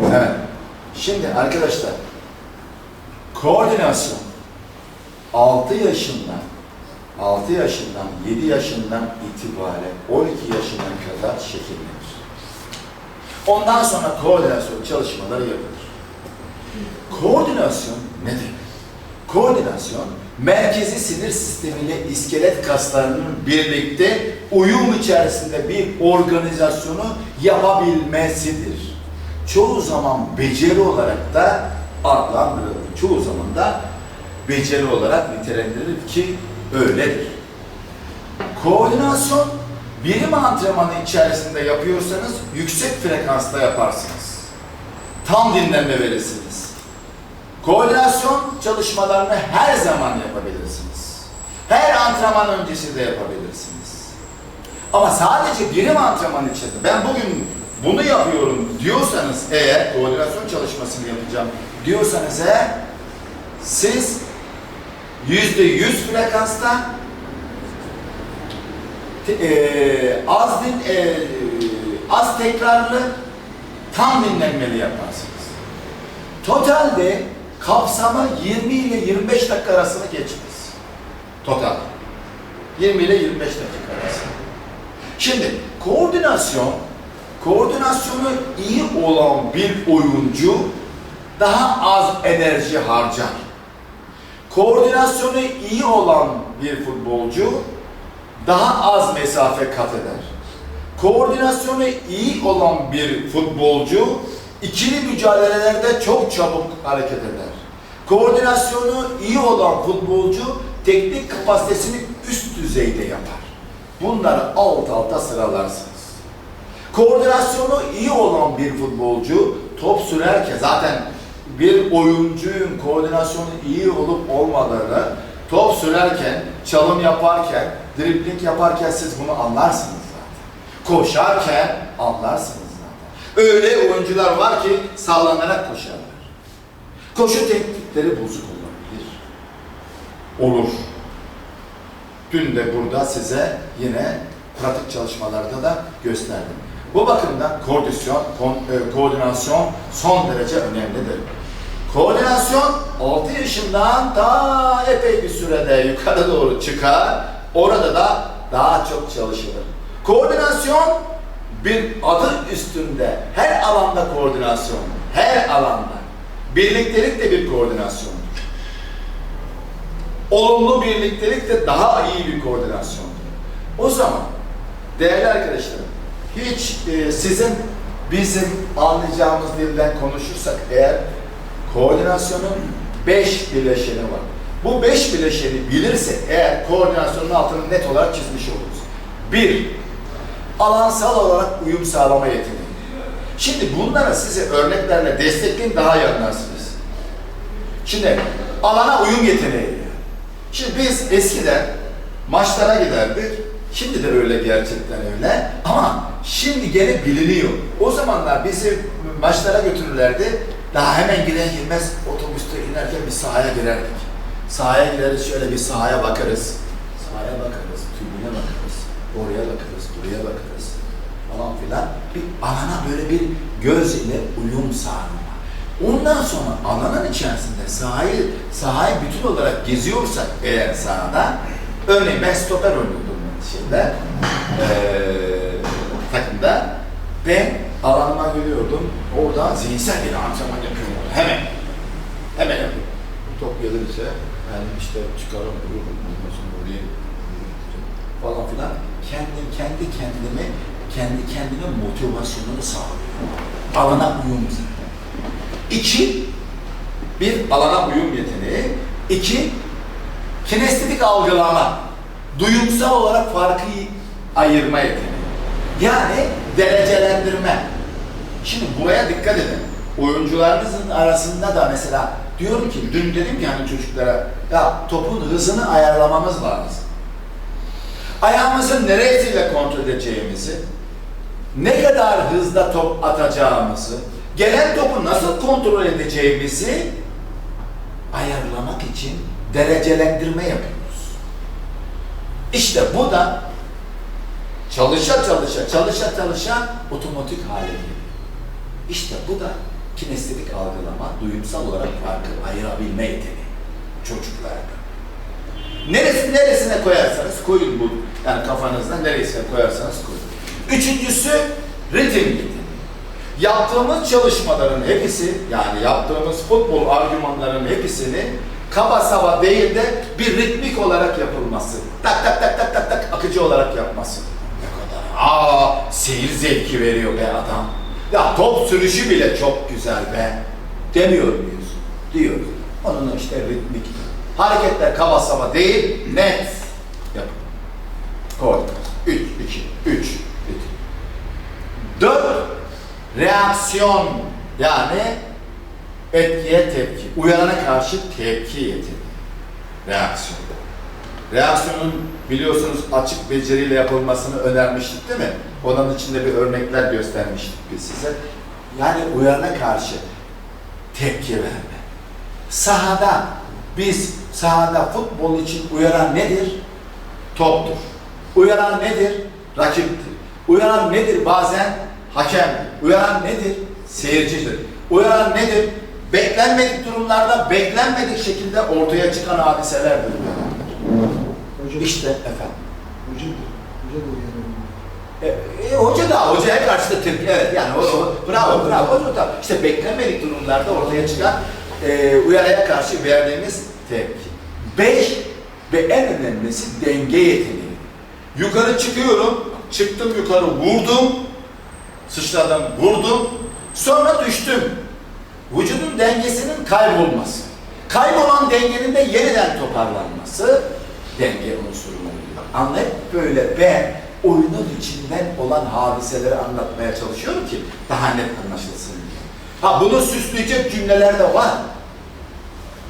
Evet. Şimdi arkadaşlar koordinasyon 6 yaşından 6 yaşından 7 yaşından itibaren 12 yaşına kadar şekillenir. Ondan sonra koordinasyon çalışmaları yapılır. Koordinasyon ne demek? Koordinasyon merkezi sinir sistemiyle iskelet kaslarının birlikte uyum içerisinde bir organizasyonu yapabilmesidir. Çoğu zaman beceri olarak da adlandırılır. Çoğu zaman da beceri olarak nitelendirilir ki öyledir. Koordinasyon birim antrenmanı içerisinde yapıyorsanız yüksek frekansta yaparsınız. Tam dinlenme verirsiniz. Koordinasyon çalışmalarını her zaman yapabilirsiniz. Her antrenman öncesi de yapabilirsiniz. Ama sadece birim antrenman içerisinde ben bugün bunu yapıyorum diyorsanız eğer koordinasyon çalışmasını yapacağım diyorsanız eğer siz yüzde yüz frekansta eee, az din eee, az tekrarlı tam dinlenmeli yaparsınız. Totalde kapsama 20 ile 25 dakika arasını geçmez. Total. 20 ile 25 dakika arası. Şimdi koordinasyon, koordinasyonu iyi olan bir oyuncu daha az enerji harcar. Koordinasyonu iyi olan bir futbolcu daha az mesafe kat eder. Koordinasyonu iyi olan bir futbolcu ikili mücadelelerde çok çabuk hareket eder. Koordinasyonu iyi olan futbolcu teknik kapasitesini üst düzeyde yapar. Bunları alt alta sıralarsınız. Koordinasyonu iyi olan bir futbolcu top sürerken zaten bir oyuncunun koordinasyonu iyi olup olmadığını top sürerken, çalım yaparken, dribling yaparken siz bunu anlarsınız zaten. Koşarken anlarsınız zaten. Öyle oyuncular var ki sallanarak koşarlar. Koşu teknikleri bozuk olabilir. Olur. Dün de burada size yine pratik çalışmalarda da gösterdim. Bu bakımdan koordinasyon, e, koordinasyon son derece önemlidir. Koordinasyon 6 yaşından daha epey bir sürede yukarı doğru çıkar. Orada da daha çok çalışılır. Koordinasyon bir adı üstünde her alanda koordinasyon, her alanda. Birliktelik de bir koordinasyondur. Olumlu birliktelik de daha iyi bir koordinasyondur. O zaman değerli arkadaşlarım, hiç e, sizin bizim anlayacağımız dilden konuşursak eğer koordinasyonun beş bileşeni var. Bu beş bileşeni bilirsek eğer koordinasyonun altını net olarak çizmiş oluruz. Bir, alansal olarak uyum sağlama yeteneği. Şimdi bunları size örneklerle destekleyeyim daha iyi anlarsınız. Şimdi alana uyum yeteneği. Şimdi biz eskiden maçlara giderdik. Şimdi de öyle gerçekten öyle. Ama şimdi gene biliniyor. O zamanlar bizi maçlara götürürlerdi. Daha hemen girer girmez otobüste inerken bir sahaya girerdik. Sahaya gireriz şöyle bir sahaya bakarız. Sahaya bakarız, tribüne bakarız, oraya bakarız, buraya bakarız falan filan. Bir alana böyle bir göz ile uyum sağlama. Ondan sonra alanın içerisinde sahayı, sahayı bütün olarak geziyorsak eğer sahada, örneğin ben stoper oynuyordum şeyde, eee takımda, ben alanıma geliyordum, orada zihinsel bir antrenman yapıyorum hemen. Hemen yapıyorum. Top gelirse, ben işte çıkarım, vururum, sonra oraya falan filan. Kendi, kendi kendime, kendi kendime motivasyonunu sağlıyorum. Alana uyum İki, bir alana uyum yeteneği. İki, kinestetik algılama. Duyumsal olarak farkı ayırma yeteneği. Yani derecelendirme. Şimdi buraya dikkat edin. Oyuncularınızın arasında da mesela diyorum ki, dün dedim ki hani çocuklara, ya topun hızını ayarlamamız lazım. Ayağımızın neresiyle kontrol edeceğimizi, ne kadar hızda top atacağımızı, gelen topu nasıl kontrol edeceğimizi ayarlamak için derecelendirme yapıyoruz. İşte bu da çalışa çalışa, çalışa çalışa otomatik hale geliyor. İşte bu da kinestetik algılama, duyumsal olarak farkı ayırabilme yeteneği çocuklarda. Neresi, neresine koyarsanız koyun bu. Yani kafanızda neresine koyarsanız koyun. Üçüncüsü ritim yeteneği. Yaptığımız çalışmaların hepsi, yani yaptığımız futbol argümanların hepsini kaba saba değil de bir ritmik olarak yapılması. Tak tak tak tak tak tak akıcı olarak yapması. Ne kadar aa seyir zevki veriyor be adam. Ya top sürüşü bile çok güzel be. Demiyor muyuz? Diyoruz. Onun işte ritmik. Hareketler kaba saba değil, net yapın. Koordinasyon. 3, 2, 3, 2. 4. Reaksiyon yani etkiye tepki. Uyarana karşı tepki yeteneği. Reaksiyon. Reaksiyonun biliyorsunuz açık beceriyle yapılmasını önermiştik değil mi? Onun içinde bir örnekler göstermiştik biz size. Yani uyarana karşı tepki verme. Sahada biz sahada futbol için uyaran nedir? Toptur. Uyaran nedir? Rakiptir. Uyaran nedir? Bazen hakemdir. Uyaran nedir? Seyircidir. Uyaran nedir? Beklenmedik durumlarda beklenmedik şekilde ortaya çıkan hadiselerdir. Hoca, İşte efendim. hoca, hoca da uyarıyor. E, e, hoca da hocaya karşı da tepki evet yani o, o bravo bravo hoca da işte beklenmedik durumlarda ortaya çıkan e, uyarıya karşı verdiğimiz tepki. Beş ve en önemlisi denge yeteneği. Yukarı çıkıyorum, çıktım yukarı vurdum, sıçradım vurdum, sonra düştüm. Dengesinin kaybolması. Kaybolan dengenin de yeniden toparlanması denge unsuruna giriyor. Anlayıp böyle ben oyunun içinden olan hadiseleri anlatmaya çalışıyorum ki daha net anlaşılsın diye. Ha bunu süsleyecek cümleler de var.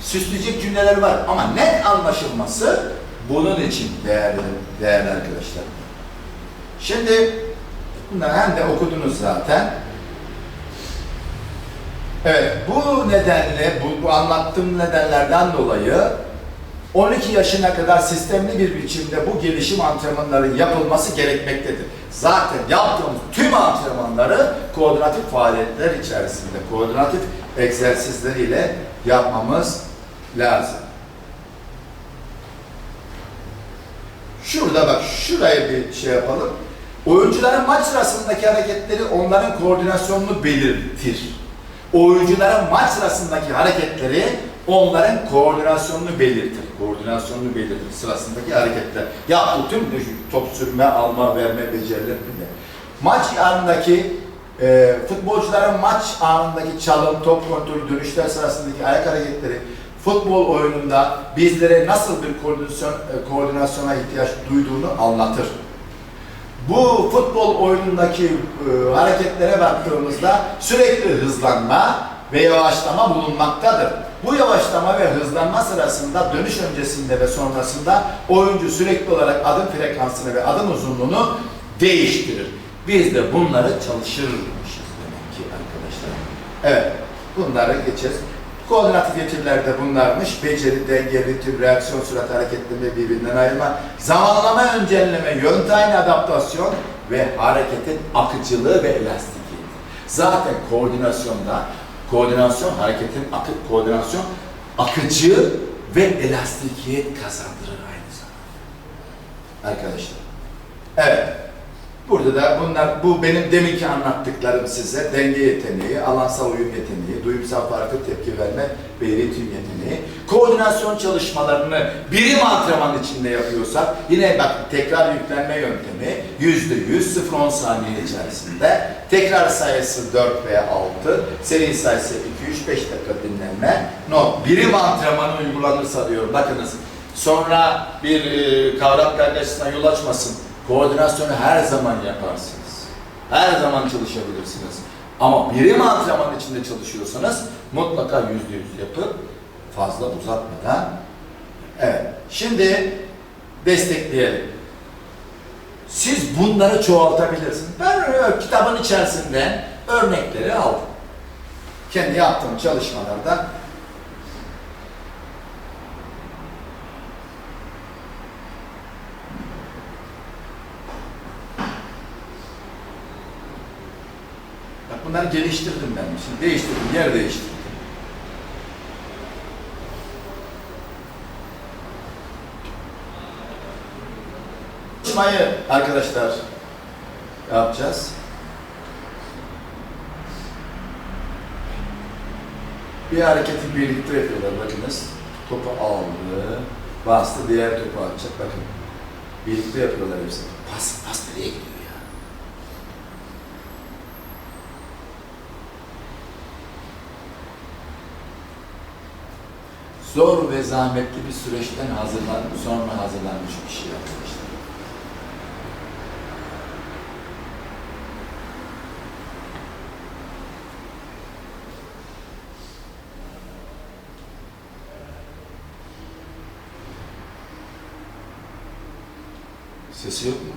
Süsleyecek cümleler var ama net anlaşılması bunun için değerli, değerli arkadaşlar. Şimdi bunları hem de okudunuz zaten. Evet, bu nedenle, bu, bu anlattığım nedenlerden dolayı 12 yaşına kadar sistemli bir biçimde bu gelişim antrenmanları yapılması gerekmektedir. Zaten yaptığımız tüm antrenmanları koordinatif faaliyetler içerisinde, koordinatif egzersizleriyle yapmamız lazım. Şurada bak, şuraya bir şey yapalım. Oyuncuların maç sırasındaki hareketleri onların koordinasyonunu belirtir. Oyuncuların maç sırasındaki hareketleri onların koordinasyonunu belirtir. Koordinasyonunu belirtir sırasındaki hareketler. Yaptığı tüm top sürme, alma, verme becerilerinde. Maç anındaki e, futbolcuların maç anındaki çalım, top kontrolü, dönüşler sırasındaki ayak hareketleri, futbol oyununda bizlere nasıl bir koordinasyon, e, koordinasyona ihtiyaç duyduğunu anlatır. Bu futbol oyunundaki e, hareketlere baktığımızda sürekli hızlanma ve yavaşlama bulunmaktadır. Bu yavaşlama ve hızlanma sırasında dönüş öncesinde ve sonrasında oyuncu sürekli olarak adım frekansını ve adım uzunluğunu değiştirir. Biz de bunları çalışırmışız demek ki arkadaşlar. Evet, bunları geçeceğiz. Koordinatif getiriler de bunlarmış. Beceri, denge, ritim, reaksiyon, sürat hareketlerinde birbirinden ayırma, zamanlama, öncelleme, yön tayin, adaptasyon ve hareketin akıcılığı ve elastikiyeti. Zaten koordinasyonda, koordinasyon, hareketin akı, koordinasyon akıcı ve elastikiyet kazandırır aynı zamanda. Arkadaşlar. Evet. Burada da bunlar, bu benim deminki anlattıklarım size. Denge yeteneği, alansal uyum yeteneği, duyumsal farkı tepki verme ve iletim yeteneği. Koordinasyon çalışmalarını birim antrenman içinde yapıyorsak, yine bak tekrar yüklenme yöntemi yüzde yüz, 0-10 saniye içerisinde. Tekrar sayısı 4 veya 6, seri sayısı 2-3, 5 dakika dinlenme. Not, birim antrenmanı uygulanırsa diyor, bakınız. Sonra bir e, kavram kargaşasına yol açmasın. Koordinasyonu her zaman yaparsınız. Her zaman çalışabilirsiniz. Ama birim antrenman içinde çalışıyorsanız mutlaka yüzde yüz yapıp fazla uzatmadan evet. Şimdi destekleyelim. Siz bunları çoğaltabilirsiniz. Ben ö- kitabın içerisinde örnekleri aldım. Kendi yaptığım çalışmalarda Bunları geliştirdim ben. Şimdi değiştirdim, yer değiştirdim. Çalışmayı arkadaşlar yapacağız. Bir hareketi birlikte yapıyorlar bakınız. Topu aldı, bastı, diğer topu atacak bakın. Birlikte yapıyorlar hepsini. Pas, pas nereye gidiyor Zor ve zahmetli bir süreçten hazırlan, sonra hazırlanmış bir şey arkadaşlar. Sesi yok mu?